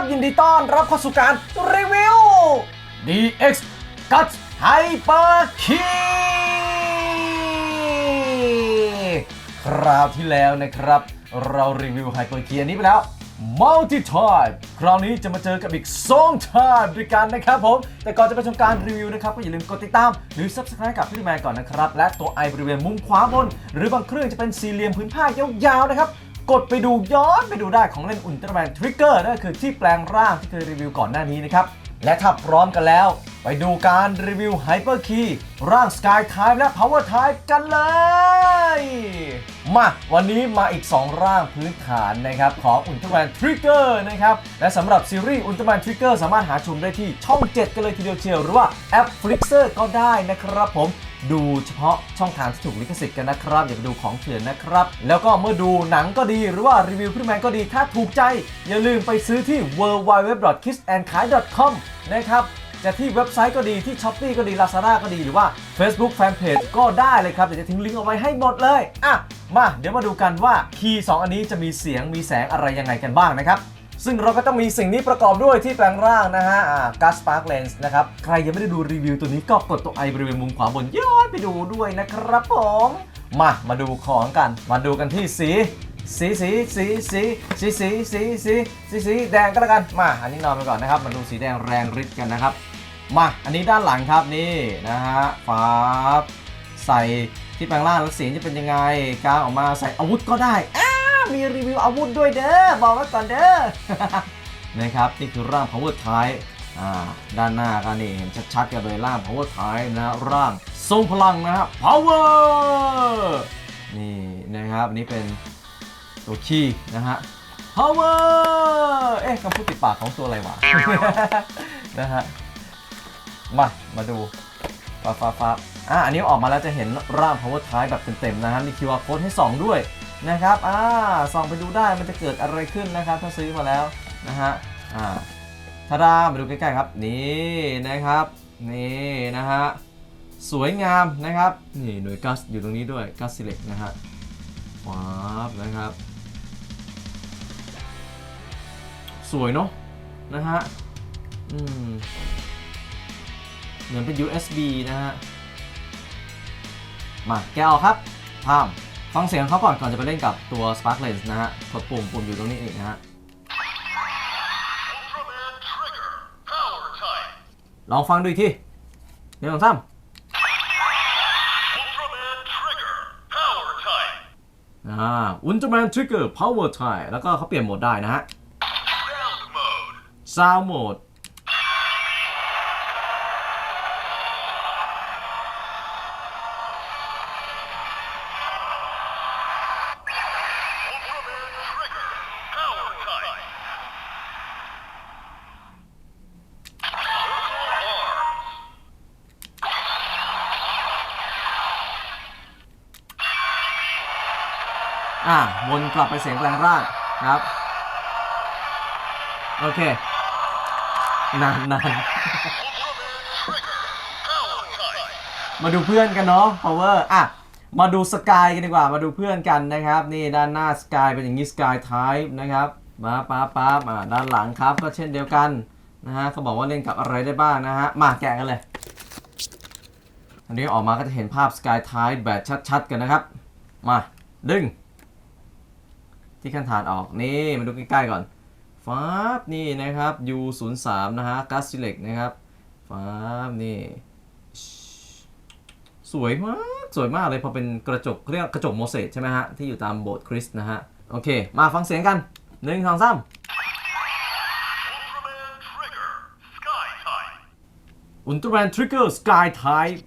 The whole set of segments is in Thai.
บยินดีต้อนรับเข้าสู่การรีวิว DX Guts Hyper Key คราวที่แล้วนะครับ เรารีวิว Hyper Key อันนี้ไปแล้ว Multi Type คราวนี้จะมาเจอกับอีก 2 Type ด้วยกันนะครับผม แต่ก่อนจะไปชมการรีวิวนะครับ ก็อย่าลืมกดติดตาม หรือ Subscribe กับพี่แมนก่อนนะครับ และตัวไอบริเวณมุมขวาบน หรือบางเครื่องจะเป็นสี่เหลี่ยมพื้นผ้ายาวๆนะครับ กดไปดูย้อนไปดูได้ของเล่นอุลตร้าแมนทริกเกอร์นั่นคือที่แปลงร่างที่เคยรีวิวก่อนหน้านี้นะครับ และถ้าพร้อมกันแล้ว ไปดูการรีวิว Hyper Key ร่าง Sky Type และ Power Type กันเลย มาวันนี้มาอีก 2 ร่างพื้นฐานนะครับของอุลตร้าแมนทริกเกอร์นะครับ และสำหรับซีรีส์อุลตร้าแมนทริกเกอร์สามารถหาชมได้ที่ช่อง 7 กันเลยทีเดียวเชียวหรือว่าแอป Flixer ก็ได้นะครับผม ดูเฉพาะช่องทางที่ถูกลิขสิทธิ์กันนะครับ อย่าไปดูของเถื่อนนะครับ แล้วก็เมื่อดูหนังก็ดีหรือว่ารีวิวพี่แมนก็ดีถ้าถูกใจ อย่าลืมไปซื้อที่ www.kissandkai.com นะครับจะที่เว็บไซต์ก็ดีที่ s h อ p e e ก็ดี Lazada ก็ดีหรือว่า Facebook Fanpage ก็ได้เลยครับ เดี๋ยวจะทิ้งลิงก์เอาไว้ให้หมดเลย อะ มา เดี๋ยวมาดูกันว่าคีย์2อันนี้จะมีเสียงมีแสงอะไรยังไงกันบ้างนะครับ ซึ่งเราก็ต้องมีสิ่งนี้ประกอบด้วยที่แปลงร่างนะฮะอ่า Gas Spark Lens นะครับ ใครยังไม่ได้ดูรีวิวตัวนี้ก็กดตัวไอบริเวณมุมขวาบนย้อนไปดูด้วยนะครับผม มา มาดูของกัน มาดูกันที่สีสีสีสีสีสีสีสีสีสีสีแดงก็แล้วกัน มา อันนี้นอนไปก่อนนะครับ มาดูสีแดงแรงฤทธิ์กันนะครับ มา อันนี้ด้านหลังครับนี่นะฮะฟ้าใส่ที่แปลงร่างแล้วสีจะเป็นยังไงกางออกมาใส่อาวุธก็ได้ มีรีวิวอาวุธด้วยเด้อ บอกไว้ก่อนเด้อ นะครับ นี่คือร่าง power type อ่าด้านหน้าก็นี่เห็นชัดๆกันเลยร่าง power type นะร่างทรงพลังนะครับ power นี่นะครับอันนี่เป็นตัวคีย์นะฮะ power เอ๊ะคำพูดติดปากของตัวอะไรวะ นะฮะ มา มาดูฟ้าฟ้าฟ้าอะอันนี้ออกมาแล้วจะเห็นร่าง power type แบบเต็มๆนะฮะมี QR code ให้สองด้วย นะครับ อ่า ส่องไปดูได้มันจะเกิดอะไรขึ้นนะครับ ถ้าซื้อมาแล้วนะฮะ อ่าทาดามาดูใกล้ๆครับ นี่นะครับ นี่นะฮะ สวยงามนะครับ นี่หน่วยกัสอยู่ตรงนี้ด้วย กัสซิเล็กนะฮะว้าบนะครับ สวยเนาะ นะฮะ อืม เหมือนเป็น USB นะฮะ มาแกะออกครับพาม ฟังเสียงเขาก่อนก่อนจะไปเล่นกับตัว Spark Lens นะฮะ กดปุ่มปุ่มอยู่ตรงนี้อีกนะฮะ ลองฟังดูอีกทีหนึ่งสองสาม Ultraman Trigger, Power Type. อ่า Ultraman Trigger Power Type แล้วก็เขาเปลี่ยนโหมดได้นะฮะ Sound Mode. ลับไปเสียงแปลงร่างนะครับ โอเคนานนานมาดูเพื่อนกันเนาะ power อะ มาดูสกายกันดีกว่า มาดูเพื่อนกันนะครับ นี่ด้านหน้าสกายเป็นอย่างนี้สกาย type นะครับมาป๊าป๊าอ่าด้านหลังครับ ก็เช่นเดียวกันนะฮะเขาบอกว่าเล่นกับอะไรได้บ้างนะฮะ มาแกะกันเลย อันนี้ออกมาก็จะเห็นภาพสกายไทป์แบบชัดๆกันนะครับ มา ดึง ที่ขั้นฐานออก นี่มาดูใกล้ๆก่อนฟ้าบนี่นะครับ U03 นะฮะกัสซิเล็กนะครับฟ้าบนี่ สวยมาก สวยมากเลยพอเป็นกระจกเรียกกระจกโมเสสใช่ไหมฮะ ที่อยู่ตามโบสถ์คริสต์นะฮะ โอเค มาฟังเสียงกันหนึ่งสองสาม Ultraman Trigger, Sky Type. อุลตร้าแมนทริกเกอร์สกายไทป์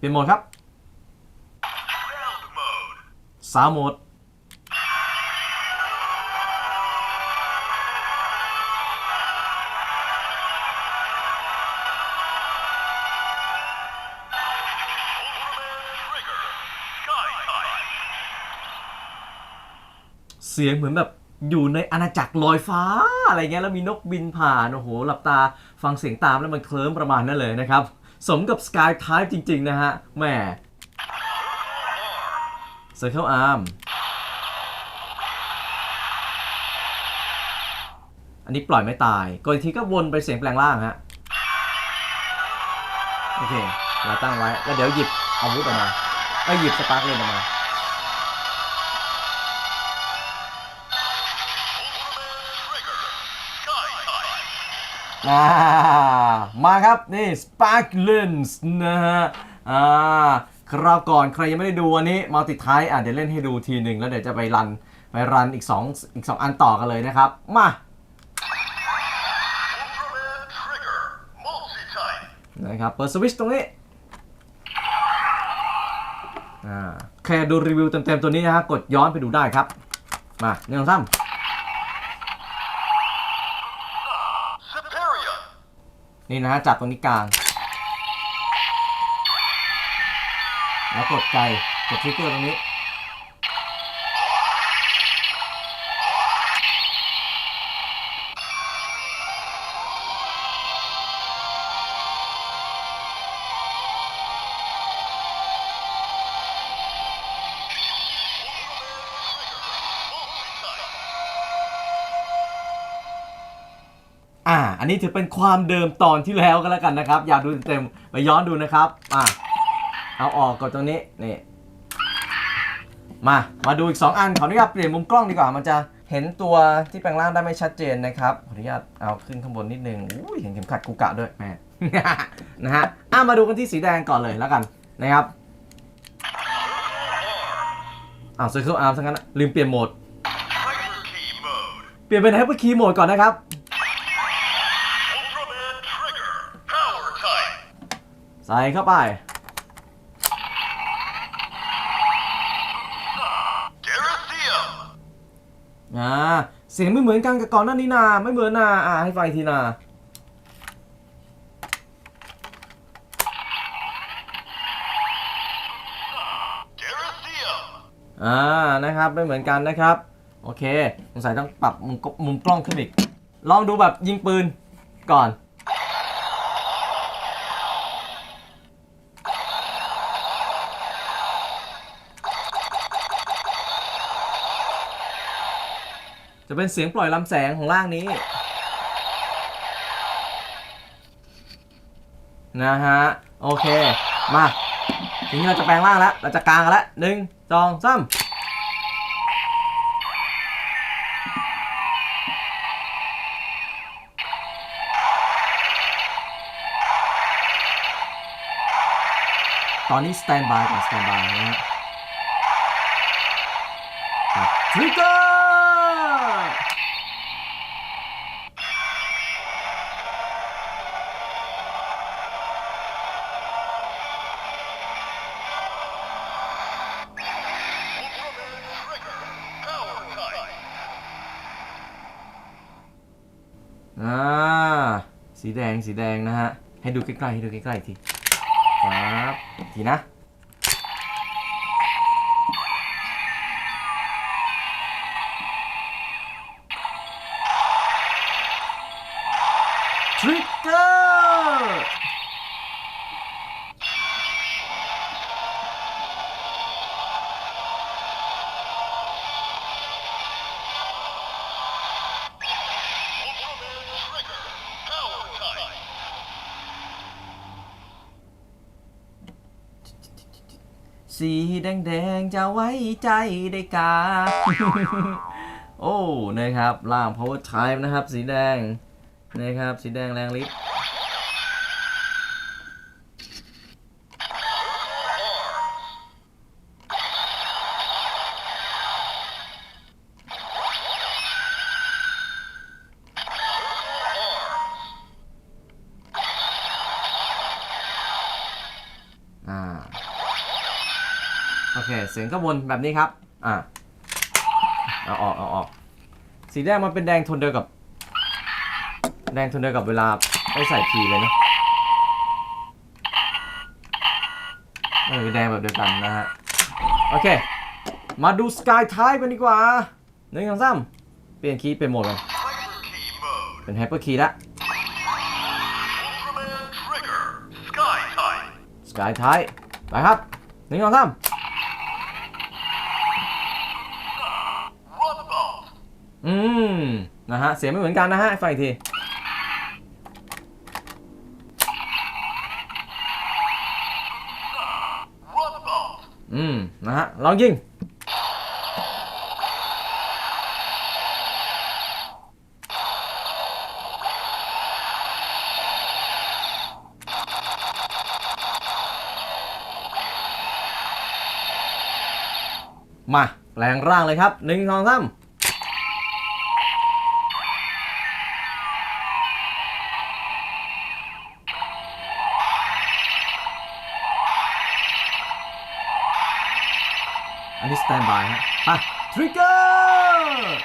เปลี่ยนโหมดครับสามโหมด เสียงเหมือนแบบอยู่ในอาณาจักรลอยฟ้าอะไรเงี้ยแล้วมีนกบินผ่าน โอ้โห หลับตาฟังเสียงตามแล้วมันเคลิ้มประมาณนั้นเลยนะครับ สมกับ Sky Type จริง ๆ นะฮะแหม Circle Arm อันนี้ปล่อยไม่ตายกดอีกทีก็วนไปเสียงแปลงล่างฮะ โอเค เราตั้งไว้ แล้วเดี๋ยวหยิบอาวุธออกมาไอ้หยิบสปาร์กเลนออกมา อ่ามาครับ นี่ Sparklins นะฮะอ่าคราวก่อนใครยังไม่ได้ดูอันนี้มัลติไทอะเดี๋ยวเล่นให้ดูทีหนึ่งแล้วเดี๋ยวจะไปรัน ไปรันอีก2อีก 2 อันต่อกันเลยนะครับ มานะครับเปิดสวิตช์ตรงนี้อ่าแค่ดูรีวิวเต็มๆตัวนี้นะฮะกดย้อนไปดูได้ครับ มาหนึ่งสองสาม นี่นะฮะจับตรงนี้กลาง แล้วกดไกกดทริกเกอร์ตรงนี้ อันนี้ถือเป็นความเดิมตอนที่แล้วก็แล้วกันนะครับ อยากดูเต็มๆไปย้อนดูนะครับอ่าเอาออกกดตรงนี้นี่มา มาดูอีก 2 อัน ขออนุญาตเปลี่ยนมุมกล้องดีกว่า มันจะเห็นตัวที่แปลงร่างได้ไม่ชัดเจนนะครับ ขออนุญาตเอาขึ้นข้างบนนิดนึงอุ้ยเห็นเข็มขัดกูกะด้วยแม่ นะฮะ อะมาดูกันที่สีแดงก่อนเลยแล้วกันนะครับ อ้าว Circle Arm ทั้งนั้นลืมเปลี่ยนโหมด เปลี่ยนเป็น Hyper Key โหมดก่อนนะครับ ใส่เข้าไป Derisium. อ่า เสียงไม่เหมือนกันกับก่อนหน้านี้นาไม่เหมือนนาอ่าให้ไฟงอีกทีนา Derisium. อ่า นะครับ ไม่เหมือนกันนะครับ โอเคสงสัยต้องปรับมุมกมุมกล้องขึ้นอีก ลองดูแบบยิงปืนก่อน เป็นเสียงปล่อยลำแสงของร่างนี้ นะฮะ โอเค มาทีนี้เราจะแปลงร่างแล้ว เราจะกลางกันแล้วหนึ่งสองสามตอนนี้สแตนบายก่อนสแตนบายนะฮะทริกเกอร์ อ่า สีแดงสีแดงนะฮะ ให้ดูใกล้ๆให้ดูใกล้ๆทีครับทีนะ สีแดงๆจะไว้ใจได้กา โอ้ นะครับล่าง power type นะครับ สีแดง นะครับ สีแดงแรงฤทธิ์ อ่า โอเค เสียงก็วนแบบนี้ครับ อ่าเอาออกเอาออก สีแดงมันเป็นแดงทนเดียวกับ แดงทนเดียวกับเวลาไม่ใส่คีย์เลยนะเออแดงแบบเดียวกันนะฮะ โอเค มาดูสกายไทป์กันดีกว่าหนึ่งสองสามเปลี่ยนคีย์เป็นโหมดกัน Hyper key mode. เป็นไฮเปอร์คีย์ละสกายไทป์ไปครับหนึ่งสองสาม อืม นะฮะ เสียงไม่เหมือนกันนะฮะฟังอีกที อืม นะฮะ ลองยิง มาแปลงร่างเลยครับหนึ่งสองสาม บายฮะทริกเกอร์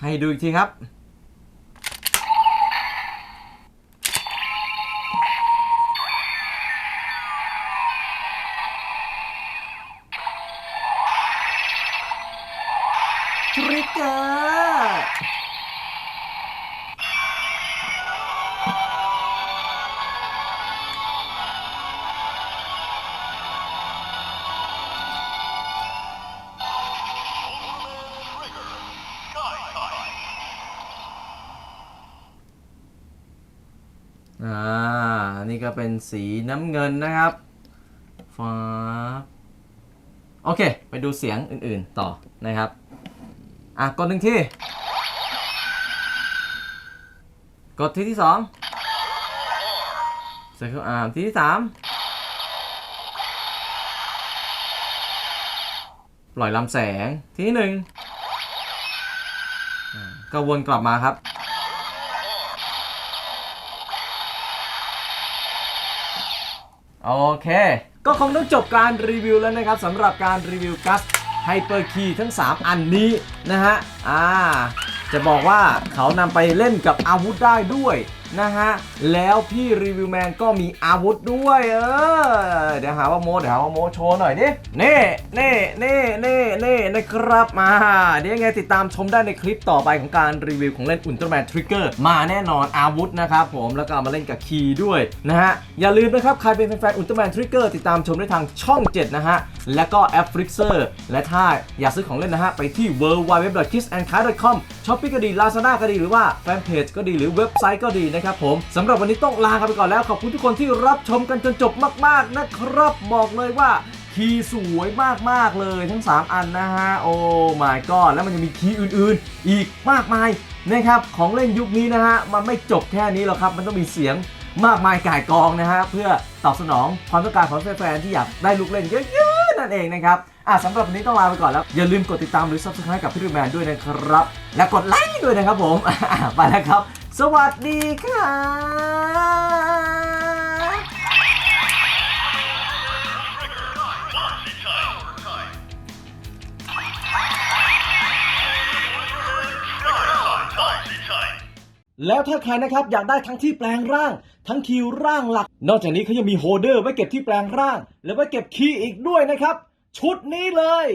ให้ดูอีกทีครับ ทริกเกอร์อ่า นี่ก็เป็นสีน้ำเงินนะครับฟ้าโอเค ไปดูเสียงอื่นๆต่อนะครับ อะกดหนึ่งทีกดทีที่สองเซคิวอาทีที่สามปล่อยลำแสงทีที่หนึ่งก็วนกลับมาครับ โอเค ก็คงต้องจบการรีวิวแล้วนะครับสำหรับการรีวิวกัส ไฮเปอร์คีทั้ง 3 อันนี้นะฮะ อ่า จะบอกว่าเขานำไปเล่นกับอาวุธได้ด้วย นะฮะ แล้วพี่รีวิวแมนก็มีอาวุธด้วย เออ เดี๋ยวหาว่าโมเดี๋ยวหาว่าโมโชว์หน่อยดิเน่เน่เน่เน่เน่นะครับมาเดี๋ยวยังไงติดตามชมได้ในคลิปต่อไปของการรีวิวของเล่นอุลตร้าแมนทริกเกอร์มาแน่นอนอาวุธนะครับผมแล้วก็มาเล่นกับคีย์ด้วยนะฮะ อย่าลืมนะครับ ใครเป็นแฟนๆอุลตร้าแมนทริกเกอร์ติดตามชมได้ทางช่อง 7 นะฮะ และก็แอปฟลิกเซอร์และถ้าอยากซื้อของเล่นนะฮะ ไปที่ w w w k i s s a n d c a r c o m ช้อปปี้ก็ดี Lazada ก็ดีหรือว่าแฟนเพจก็ดีหรือเว็บไซต์ก็ดีนะครับผมสำหรับวันนี้ต้องลากันไปก่อนแล้ว ขอบคุณทุกคนที่รับชมกันจนจบมาก ๆ นะครับ บอกเลยว่าคีย์สวยมาก ๆ เลยทั้ง 3 อันนะฮะ โอ้ my god แล้วมันยังมีคีย์อื่น ๆ อีกมากมายนะครับของเล่นยุคนี้นะฮะ มันไม่จบแค่นี้หรอกครับ มันต้องมีเสียงมากมายก่ายกองนะฮะ เพื่อตอบสนองความต้องการของแฟนๆที่อยากได้ลูกเล่นเยอะๆนั่นเองนะครับอะสำหรับวันนี้ต้องลาไปก่อนแล้ว อย่าลืมกดติดตามหรือ subscribe กับพี่ดูแมนด้วยนะครับ และกดไลค์ด้วยนะครับผมไปแล้วครับ สวัสดีครับแล้วถ้าใครนะครับอยากได้ทั้งที่แปลงร่าง ทั้งคิวร่างหลัก นอกจากนี้เขายังมีโฮเดอร์ไว้เก็บที่แปลงร่าง และไว้เก็บคีย์อีกด้วยนะครับ ชุดนี้เลย